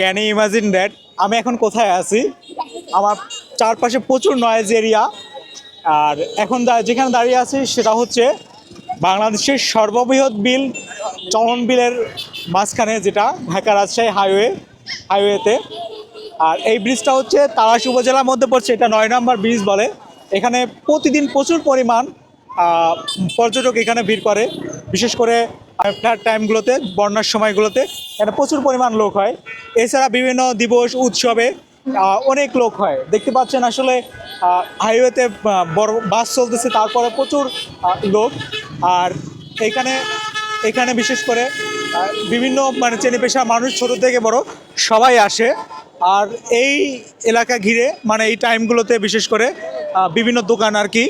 Can imagine that আমি এখন কোথায় আছি? আমার চারপাশে প্রচুর নয়েজ এরিয়া আর এখন যেখানে দাঁড়িয়ে আছি সেটা হচ্ছে বাংলাদেশের সর্ববৃহৎ বিল, চলন বিলের মাঝখানে যেটা ঢাকা রাজশাহী হাইওয়ে হাইওয়েতে আর এই ব্রিজটা হচ্ছে তারাশ উপজেলার মধ্যে পড়ছে, এটা নয় নম্বর ব্রিজ বলে। এখানে প্রতিদিন প্রচুর পরিমাণ পর্যটক এখানে ভিড় করে। বিশেষ করে ফ্ল্যাট টাইমগুলোতে, বন্যার সময়গুলোতে, এখানে প্রচুর পরিমাণ লোক হয়। এছাড়া বিভিন্ন দিবস, উৎসবে অনেক লোক হয়। দেখতে পাচ্ছেন আসলে হাইওয়েতে বড় বাস চলতেছে, তারপরে প্রচুর লোক। আর এখানে এখানে বিশেষ করে বিভিন্ন মানে চেনে পেশা মানুষ ছোট থেকে বড় সবাই আসে। আর এই এলাকা ঘিরে মানে এই টাইমগুলোতে বিশেষ করে বিভিন্ন দোকান আর কি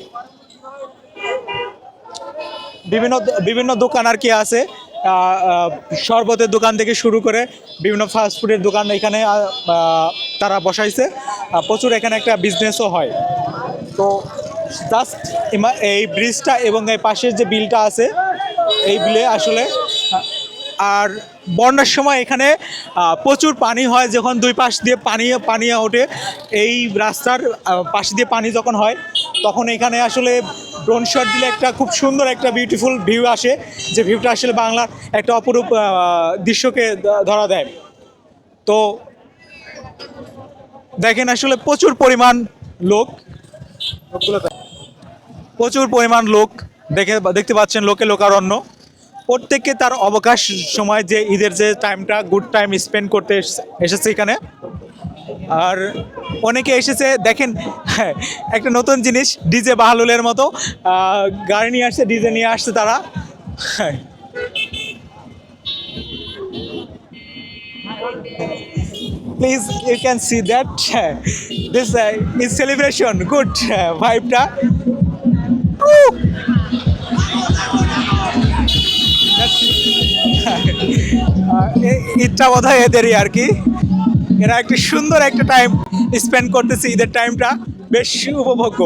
বিভিন্ন বিভিন্ন দোকান আর কি আছে। শরবতের দোকান থেকে শুরু করে বিভিন্ন ফাস্ট ফুডের দোকান এখানে তারা বসাইছে। প্রচুর এখানে একটা বিজনেসও হয়। তো জাস্ট এই ব্রিজটা এবং এই পাশের যে বিলটা আছে, এই বিলে আসলে আর বন্যার সময় এখানে প্রচুর পানি হয় যখন দুই পাশ দিয়ে পানি পানি ওঠে এই রাস্তার পাশ দিয়ে পানি যখন হয়, তখন এখানে আসলে ড্রোন শট দিলে একটা খুব সুন্দর একটা বিউটিফুল ভিউ আসে। যে ভিউটা আসলে বাংলার একটা অপরূপ দৃশ্যকে ধরা দেয়। তো দেখেন আসলে প্রচুর পরিমাণ লোক। প্রচুর পরিমাণ লোক দেখে, দেখতে পাচ্ছেন লোকে লোকারণ্য। প্রত্যেককে তার অবকাশ সময় যে ঈদের যে টাইমটা গুড টাইম স্পেন্ড করতে এসেছে এখানে। আর অনেকে এসেছে, দেখেন, একটা নতুন জিনিস, ডিজে বাহালুলের মতো গাড়ি নিয়ে আসছে, ডিজে নিয়ে আসছে তারা। Please you can see that this is celebration good ভাইবটা ঈদটা বোধ হয় এদেরই আর কি এরা একটি সুন্দর একটা টাইম স্পেন্ড করতেছে ঈদের টাইমটা বেশ উপভোগ্য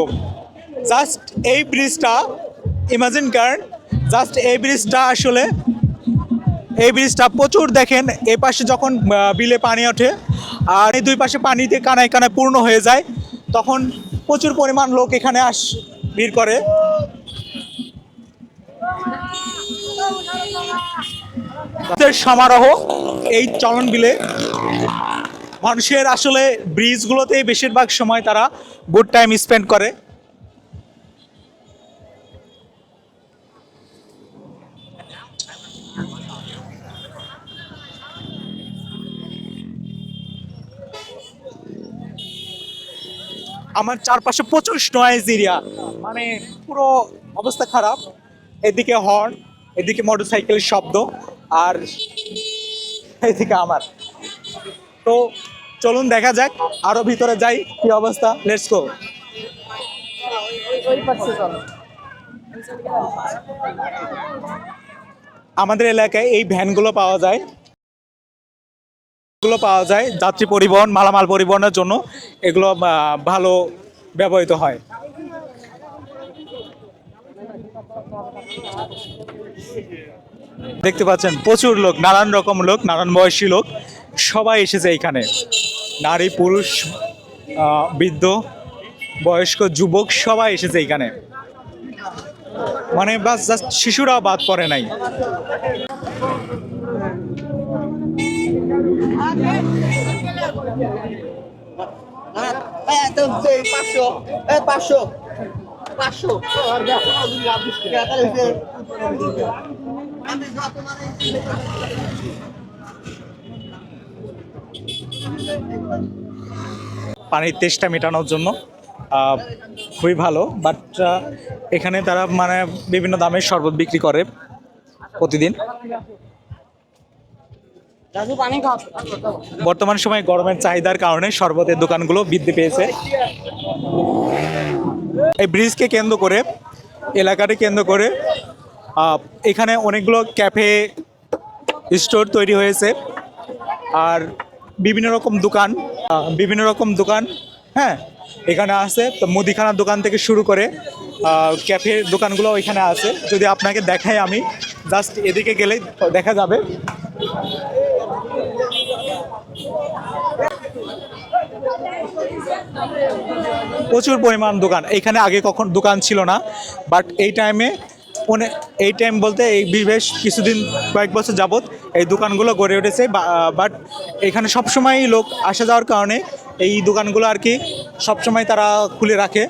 জাস্ট এই ব্রিজটা ইমাজিন করেন জাস্ট এই ব্রিজটা আসলে, এই ব্রিজটা প্রচুর দেখেন, এই পাশে যখন বিলে পানি ওঠে, আর এই দুই পাশে পানিতে কানায় কানায় পূর্ণ হয়ে যায়, তখন প্রচুর পরিমাণ লোক এখানে আস, ভিড় করে। সমারোহ, এই চলন বিলে। মানুষের আসলে ব্রিজগুলোতেই বেশিরভাগ সময় তারা গুড টাইম স্পেন্ড করে। আমার চারপাশে প্রচুর নয়েজ এরিয়া মানে পুরো অবস্থা খারাপ। এদিকে হর্ন এদিকে মোটরসাইকেলের শব্দ, আর এদিকে আমার। তো চলুন দেখা যাক, আরও ভিতরে যাই, কি অবস্থা লেটস গো আমাদের এলাকায় এই ভ্যানগুলো পাওয়া যায়। এগুলো পাওয়া যায় যাত্রী পরিবহন, মালামাল পরিবহনের জন্য। এগুলো ভালো ব্যবহৃত হয়। দেখতে পাচ্ছেন, প্রচুর লোক, নানান রকম লোক, নানান বয়সী লোক। সবাই এসেছে এখানে নারী পুরুষ বৃদ্ধ বয়স্ক যুবক সবাই এসেছে এখানে মানে বাস জাস্ট শিশুরাও বাদ পড়ে নাই tuh, paso. পানির তেষ্টা মেটানোর জন্য খুবই ভালো বাট এখানে তারা মানে বিভিন্ন দামের শরবত বিক্রি করে প্রতিদিন। বর্তমান সময়ে গরমের চাহিদার কারণে শরবতের দোকানগুলো বৃদ্ধি পেয়েছে। এই ব্রিজকে কেন্দ্র করে এলাকাটি কেন্দ্র করে এখানে অনেকগুলো ক্যাফে স্টোর তৈরি হয়েছে। আর বিভিন্ন রকম দোকান বিভিন্ন রকম দোকান হ্যাঁ এখানে আছে। তো মুদিখানার দোকান থেকে শুরু করে ক্যাফের দোকানগুলো ওইখানে আছে। যদি আপনাকে দেখাই আমি, জাস্ট এদিকে গেলেই দেখা যাবে। প্রচুর পরিমাণ দোকান। এখানে আগে কখন দোকান ছিল না বাট এই টাইমে অনেক এই টাইম বলতে এই বেশ কিছুদিন, কয়েক বছর যাবত এই দোকানগুলো গড়ে উঠেছে বাট এখানে সবসময়ই লোক আসা যাওয়ার কারণে এই দোকানগুলো আর কি সবসময় তারা খুলে রাখে,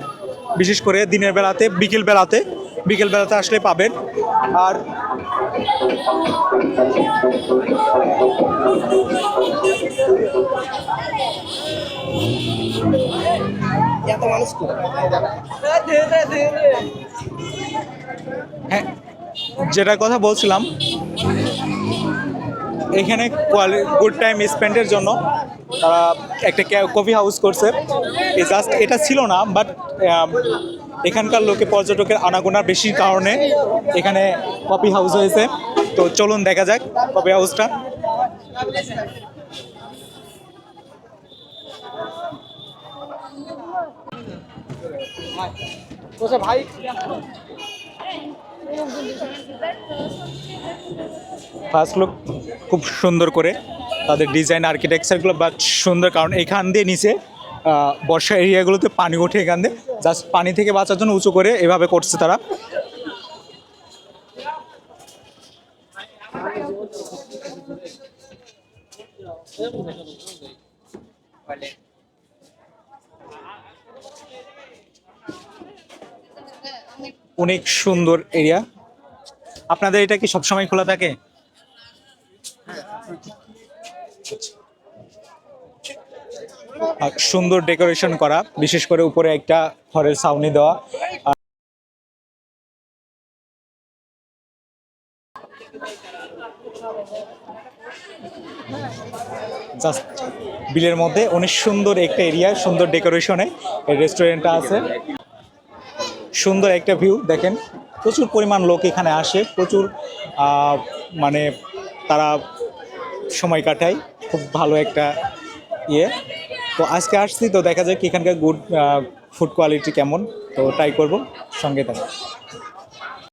বিশেষ করে দিনের বেলাতে, বিকেল বেলাতে বিকেল বেলাতে আসলে পাবেন। আর এত মানুষ হ্যাঁ যেটার কথা বলছিলাম, এখানে গুড টাইম স্পেন্ডের জন্য তারা একটা কফি হাউস করছে। জাস্ট এটা ছিল না বাট এখানকার লোকে পর্যটকের আনাগোনা বেশির কারণে এখানে কফি হাউস হয়েছে। তো চলুন দেখা যাক কফি হাউসটা ভাই। ফার্স্ট লুক খুব সুন্দর করে তাদের ডিজাইন আর্কিটেকচারগুলো বা সুন্দর, কারণ এখান দিয়ে নিচে বর্ষা এরিয়াগুলোতে পানি ওঠে এখান দিয়ে। জাস্ট পানি থেকে বাঁচার জন্য উঁচু করে এভাবে করছে তারা। অনেক সুন্দর এরিয়া। আপনাদের এটা কি সবসময় খোলা থাকে? সুন্দর ডেকোরেশন করা, বিশেষ করে উপরে একটা খড়ের ছাউনি দেওয়া। বিলের মধ্যে অনেক সুন্দর একটা এরিয়া, সুন্দর ডেকোরেশনে রেস্টুরেন্টটা আছে। সুন্দর একটা ভিউ দেখেন। প্রচুর পরিমাণ লোক এখানে আসে, প্রচুর মানে তারা সময় কাটায়, খুব ভালো একটা ইয়ে। তো আজকে আসছি তো দেখা যাক এখানকার গুড ফুড কোয়ালিটি কেমন, তো ট্রাই করব, সঙ্গে থাকুন